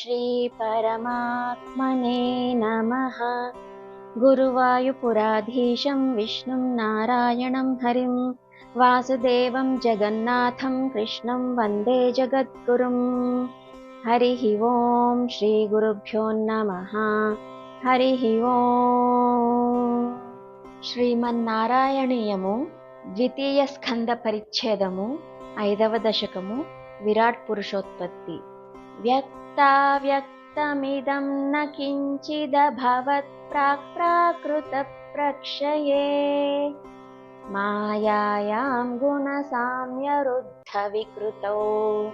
श्रीपरमात्मने नमः गुरुवायुपुराधीशं विष्णुं नारायणं हरिं वासुदेवं जगन्नाथं कृष्णं वन्दे जगद्गुरुम् हरिः ओम् श्रीगुरुभ्यो नमः हरिः ओम् శ్రీమన్నారాయణీయము ద్వితీయ స్కంద పరిచ్ఛేదము ఐదవ దశకము విరాట్ పురుషోత్పత్తి వ్యక్తావ్యక్తమిదం व्यक्तमिदं न किञ्चिदभवत्प्राक् प्राकृतप्रक्षये मायां गुणसाम्यरुद्धविकृतौ।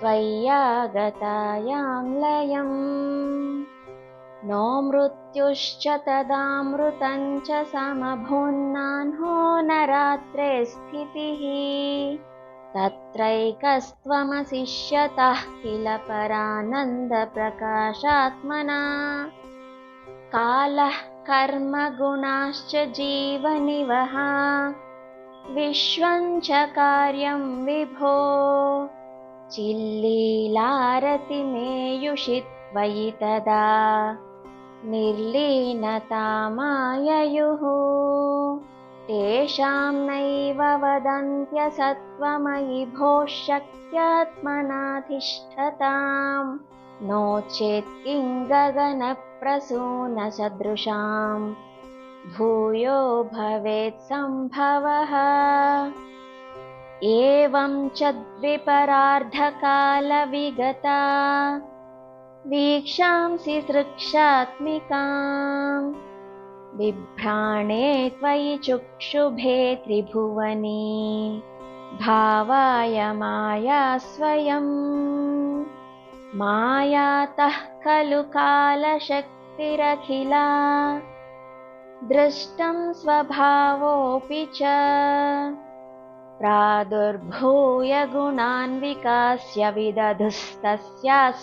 त्वय्यागतायां लयम् नो मृत्युश्च तदामृतञ्च समभुन्नाह्नो न रात्रे स्थितिः। तत्रैकस्त्वमशिष्यतः किल परानन्दप्रकाशात्मना? कालः कर्मगुणाश्च जीवनिवहा विश्वं च कार्यं विभो। चिल्लीलारतिमेयुषि त्वयि तदा। निर्लीनतामाययुः तेषां नैव वदन्त्यसत्त्वमयि भोः शक्त्यात्मनाधिष्ठताम् नो चेत् किं गगनप्रसूनसदृशां भूयो भवेत् सम्भवः। एवं च द्विपरार्धकालविगता। वीक्षांसि सृक्षात्मिकाम् बिभ्राणे त्वयि चुक्षुभे त्रिभुवनी भावाय माया स्वयम् मायातः खलु कालशक्तिरखिला दृष्टं स्वभावोऽपि च। प्रादुर्भूय गुणान् विकास्य विदधुस्तस्याः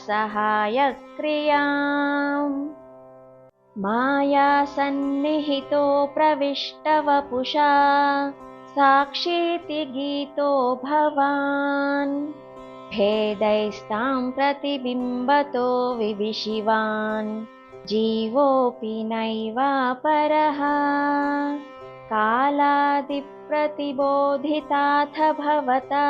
सहायक्रियाम् मायासन्निहितो प्रविष्टवपुषा साक्षीति गीतो भवान्। भेदैस्तां प्रतिबिम्बतो विविशिवान् जीवोऽपि नैवापरः कालादिप्रतिबोधिताथ भवता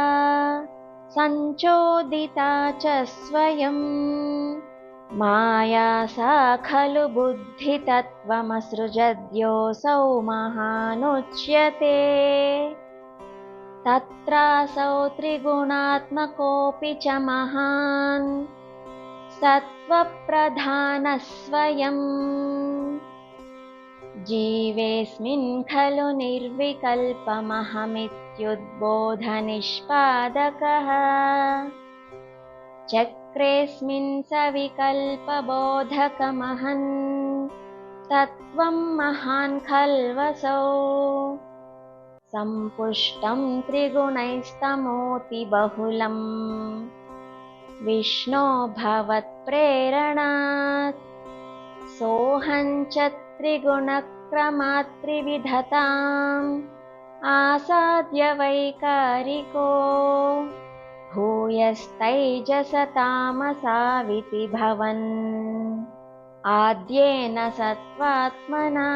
सञ्चोदिता च स्वयम् माया सा खलु बुद्धितत्त्वमसृजद्योऽसौ महानुच्यते। तत्रासौ त्रिगुणात्मकोऽपि च महान्। सत्त्वप्रधानस्वयम्। जीवेऽस्मिन् खलु निर्विकल्पमहमित्युद्बोधनिष्पादकः चक्रेऽस्मिन् सविकल्पबोधकमहन् तत्त्वं महान् खल्वसौ। सम्पुष्टं त्रिगुणैस्तमोतिबहुलम् विष्णो भवत्प्रेरणात्। सोऽहं च त्रिगुणक्रमात्रिविधताम्। आसाद्य वैकारिको भूयस्तैजसतामसाविति भवन् आद्येन सत्त्वात्मना।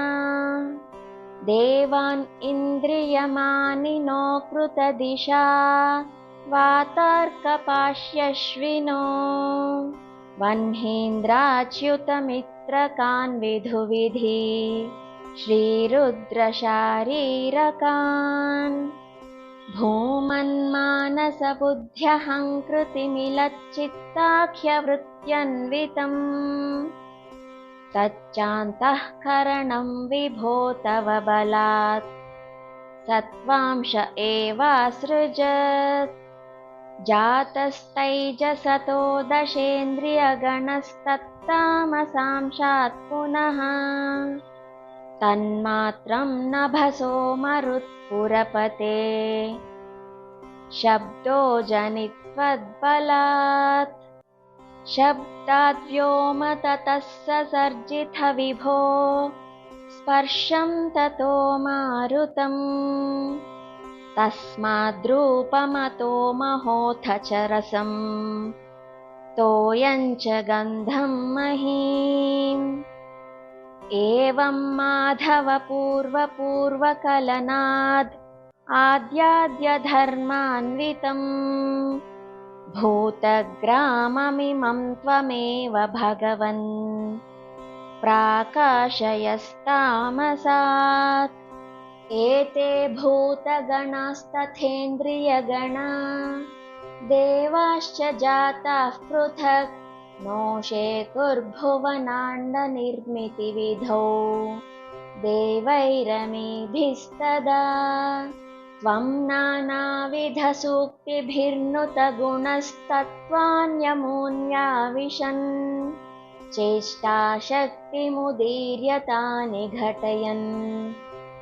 देवान् इन्द्रियमानिनो कृतदिशा वातार्कपाश्यश्विनो। वह्नीन्द्राच्युतमित्रकान् विधुविधि। श्रीरुद्रशारीरकान् भूमन्मानसबुद्ध्यहङ्कृतिमिलच्चित्ताख्यवृत्त्यन्वितम् तच्चान्तःकरणं विभो तव बलात्। सत्त्वांश एवासृजत्। जातस्तैजसतो दशेन्द्रियगणस्तत्तामसांशात् पुनः तन्मात्रं नभसो मरुत्पुरपते। शब्दो जनित्वद्बलात्। शब्दाद्व्योम ततः ससर्जिथ विभो स्पर्शं ततो मारुतम्। तस्माद्रूपमतो महोऽथ च रसम्। तोयञ्च गन्धं महीम् एवं माधवपूर्वपूर्वकलनाद् आद्याद्यधर्मान्वितम् भूतग्राममिमं त्वमेव भगवन् प्राकाशयस्तामसात् एते भूतगणास्तथेन्द्रियगणा देवाश्च जाताः पृथक् नोषेतुर्भुवनाण्डनिर्मितिविधौ देवैरमीभिस्तदा त्वं नानाविधसूक्तिभिर्नुतगुणस्तत्त्वान्यमून्याविशन् चेष्टाशक्तिमुदीर्यतानि घटयन्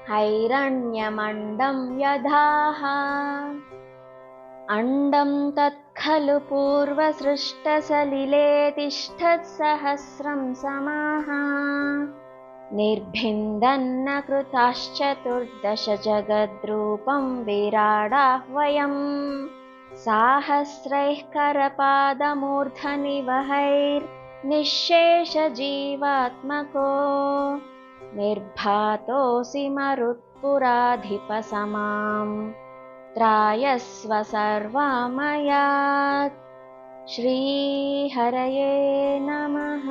हैरण्यमण्डं यधाः अण्डं तत्खलु पूर्वसृष्टसलिले तिष्ठत्सहस्रं समाः निर्भिन्दन्न कृताश्चतुर्दश जगद्रूपं विराडाह्वयम् साहस्रैः करपादमूर्धनिवहैर्निःशेषजीवात्मको निर्भातोऽसि मरुत्पुराधिपसमाम् त्रायस्व सर्वामयात्। श्रीहरये नमः